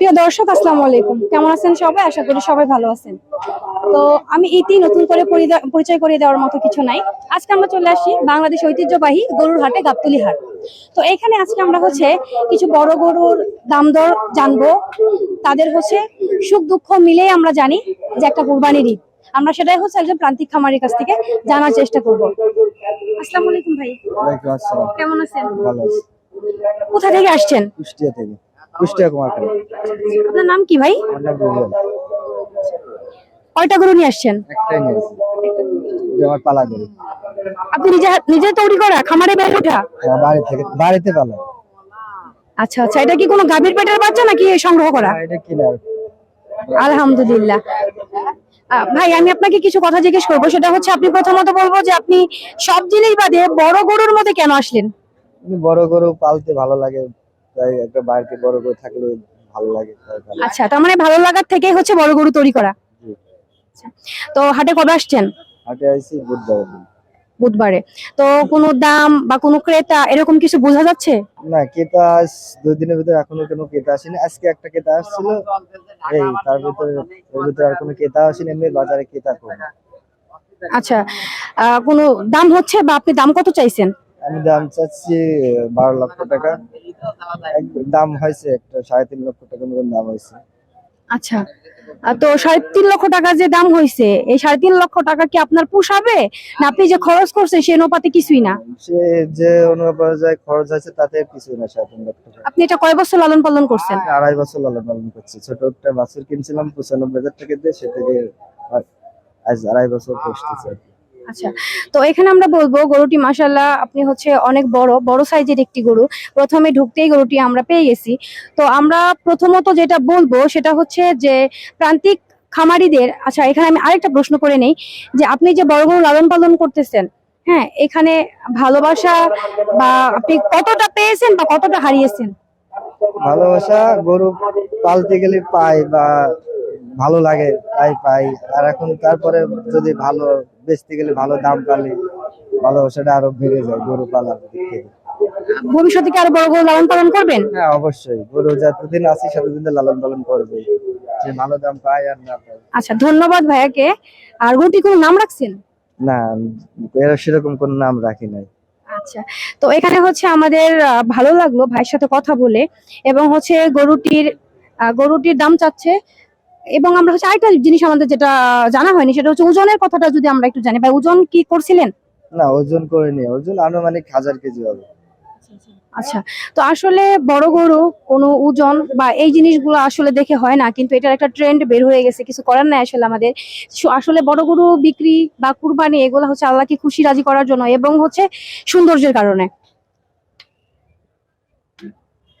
প্রিয় দর্শক আসসালামু আলাইকুম। কেমন আছেন সবাই? আশা করি সবাই ভালো আছেন। তো আমি ইতি নতুন করে পরিচয় করে দেওয়ার মতো কিছু নাই। আজকে আমরা চলে আসি বাংলাদেশ ঐতিহ্যবাহী গরুর হাটে গাবতুলি হাট। তো এখানে আজকে আমরা হচ্ছে কিছু বড় গরুর দাম দর জানব। তাদের হচ্ছে সুখ দুঃখ মিলেই আমরা জানি যে একটা কোরবানির ঈদ। আমরা সেটাই হচ্ছে একজন প্রান্তিক খামারের কাছ থেকে জানার চেষ্টা করব। আসসালামু আলাইকুম ভাই। কেমন আছেন? কোথা থেকে আসছেন? কুষ্টিয়া থেকে। কুষ্টিয়া কুমারখালী আপনার নাম কি ভাই? কয়টা গরু নিয়ে আসছেন? একটাই নিয়েছি এটা আমার পালা গরু। আপনি নিজে নিজে তৈরি করা? খামারে ওঠা? বাড়ি থেকে বাড়িতে পালা। আচ্ছা আচ্ছা এটা কি কোনো গাভীর পেটের বাচ্চা নাকি সংগ্রহ করা? এটা কিনার আলহামদুলিল্লাহ। ভাই আমি আপনাকে কিছু কথা জিজ্ঞেস করব। সেটা হচ্ছে আপনি প্রথমত বলব যে আপনি সব জিনিস বাদে বড় গরুর মধ্যে কেন আসলেন? বড় গরু পালতে ভালো লাগে। তাই একটা বাড়িতে বড় গরু থাকলে ভালো লাগে আচ্ছা তার মানে ভালো লাগার থেকেই হচ্ছে বড় গরু তৈরি করা। আচ্ছা, তো হাটে কবে আসছেন? হাটে আইছি বুধবার। বুধবারে। তো কোনো দাম বা কোনো ক্রেতা এরকম কিছু বোঝা যাচ্ছে? না আজ দুই দিনের ভিতরে এখনও কোনো কেতা আসেনি। আজকে একটা কেতা আসছিল এই তার ভিতরে এর ভিতরে আর কোনো কেতা আসেনি এমনি বাজারে কেতা কম। আচ্ছা কোনো দাম হচ্ছে বা আপনি দাম কত চাইছেন? আমি দাম চাচ্ছি বারো লক্ষ টাকা। দাম হয়েছে একটা সাড়ে তিন লক্ষ টাকা মতন দাম হয়েছে। আচ্ছা তো সাড়ে তিন লক্ষ টাকা যে দাম হয়েছে এই সাড়ে তিন লক্ষ টাকা কি আপনার পোষাবে? না আপনি যে খরচ করছেন সে অনুপাতে কিছুই না? সে যে অনুযায়ী খরচ হয়েছে তাতে কিছুই না সাড়ে তিন লক্ষ টাকা। আপনি এটা কয় বছর লালন পালন করছেন? আড়াই বছর লালন পালন করছি। ছোট একটা বাছুর কিনছিলাম পঁচানব্বই হাজার টাকা দিয়ে সে থেকে আড়াই বছর পুষতেছে। আচ্ছা তো এখানে আমরা বলব গরুটি মাসাল্লাহ আপনি হচ্ছে অনেক বড় বড় সাইজের একটি গরু। প্রথমে ঢুকতেই গরুটি আমরা পেয়ে গেছি। তো আমরা প্রথমত যেটা বলব সেটা হচ্ছে যে প্রান্তিক খামারিদের আচ্ছা এখানে আমি আরেকটা প্রশ্ন করে নেই, যে আপনি যে বড় গরু লালন পালন করতেছেন হ্যাঁ এখানে ভালোবাসা বা আপনি কতটা পেয়েছেন বা কতটা হারিয়েছেন? ভালোবাসা গরু পালতে গেলে পাই বা ভালো লাগে, তাই পাই। আর এখন তারপরে যদি ভালো বেচতে গেলে ভালো দাম পালি ভালোবাসাটা আরও বেড়ে যায় গরু পালার দিক থেকে। ভবিষ্যতে কি আরও বড় গরু লালন পালন করবেন? হ্যাঁ অবশ্যই। গরু যতদিন আছি ততদিন লালন পালন করবে। যে ভালো দাম পায় আর না পায়। আচ্ছা ধন্যবাদ ভাইয়াকে। আর গরুটি কোনো নাম রাখছেন? না এর সেরকম কোন নাম রাখি নাই। আচ্ছা তো এখানে হচ্ছে আমাদের ভালো লাগল ভাইয়ের সাথে কথা বলে। এবং হচ্ছে গরুটির গরুটির দাম চাচ্ছে এবং আমরা হচ্ছে আরেকটা জিনিস আমাদের যেটা জানা হয়নি সেটা হচ্ছে ওজনের কথাটা যদি আমরা একটু জানি। ভাই ওজন কি করছিলেন? না ওজন করিনি। ওজন আনুমানিক হাজার কেজি হবে। আচ্ছা তো আসলে বড় গরু কোনো ওজন বা এই জিনিসগুলো আসলে দেখে হয় না কিন্তু এটার একটা ট্রেন্ড বের হয়ে গেছে কিছু করার নাই আসলে আমাদের। আসলে বড় গরু বিক্রি বা কুরবানি এগুলো হচ্ছে আল্লাহকে খুশি রাজি করার জন্য এবং হচ্ছে সৌন্দর্যের কারণে।